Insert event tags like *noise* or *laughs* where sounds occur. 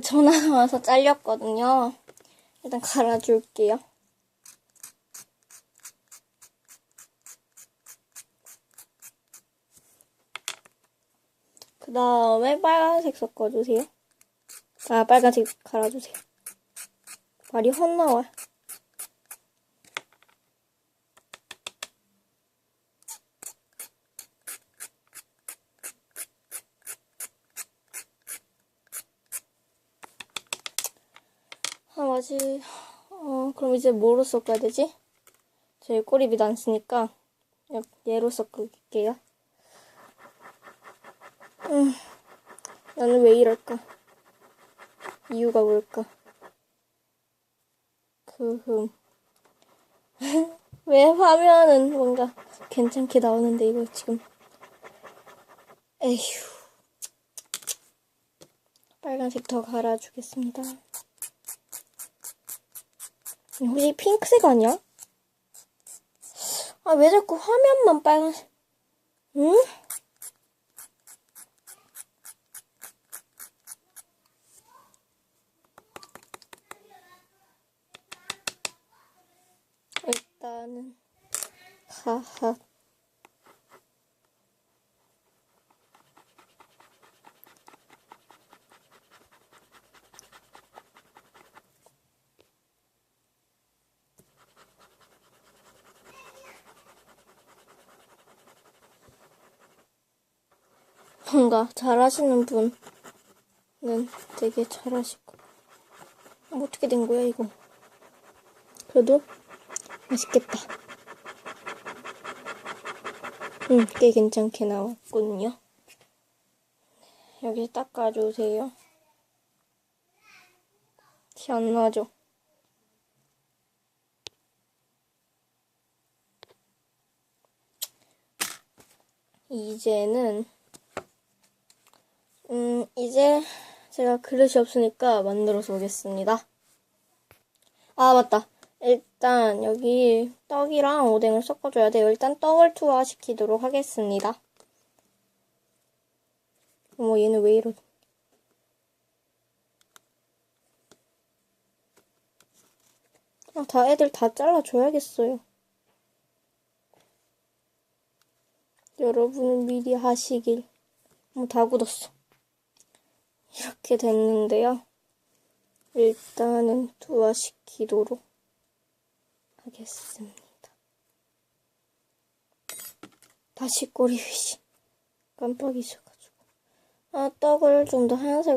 전화가 와서 잘렸거든요. 일단 갈아줄게요. 그 다음에 빨간색 섞어주세요. 아, 빨간색 갈아주세요. 말이 헛나와 아, 맞지. 어, 그럼 이제 뭐로 섞어야 되지? 제 꼬리빗 안 쓰니까 얘로 섞을게요. 음, 나는 왜 이럴까? 이유가 뭘까? 그, *laughs* 왜 화면은 뭔가 괜찮게 나오는데 이거 지금. 에휴. 빨간색 더 갈아주겠습니다. 혹시 핑크색 아니야? 아, 왜 자꾸 화면만 빨간색, 응? 일단은, 하하. 뭔가 잘하시는 분은 되게 잘하시고. 어, 어떻게 된 거야, 이거? 그래도 맛있겠다. 음, 꽤 괜찮게 나왔군요. 여기 닦아주세요. 티 안 나죠? 이제는 음, 이제 제가 그릇이 없으니까 만들어서 오겠습니다. 아, 맞다. 일단 여기 떡이랑 오뎅을 섞어줘야 돼요. 일단 떡을 투하시키도록 하겠습니다. 어머, 얘는 왜 이러... 아, 다 애들 다 잘라줘야겠어요. 여러분은 미리 하시길. 어, 다 굳었어. 이렇게 됐는데요. 일단은 투하시키도록 하겠습니다. 다시 꼬리 휘시 깜빡 잊어가지고. 아, 떡을 좀 더 하얀색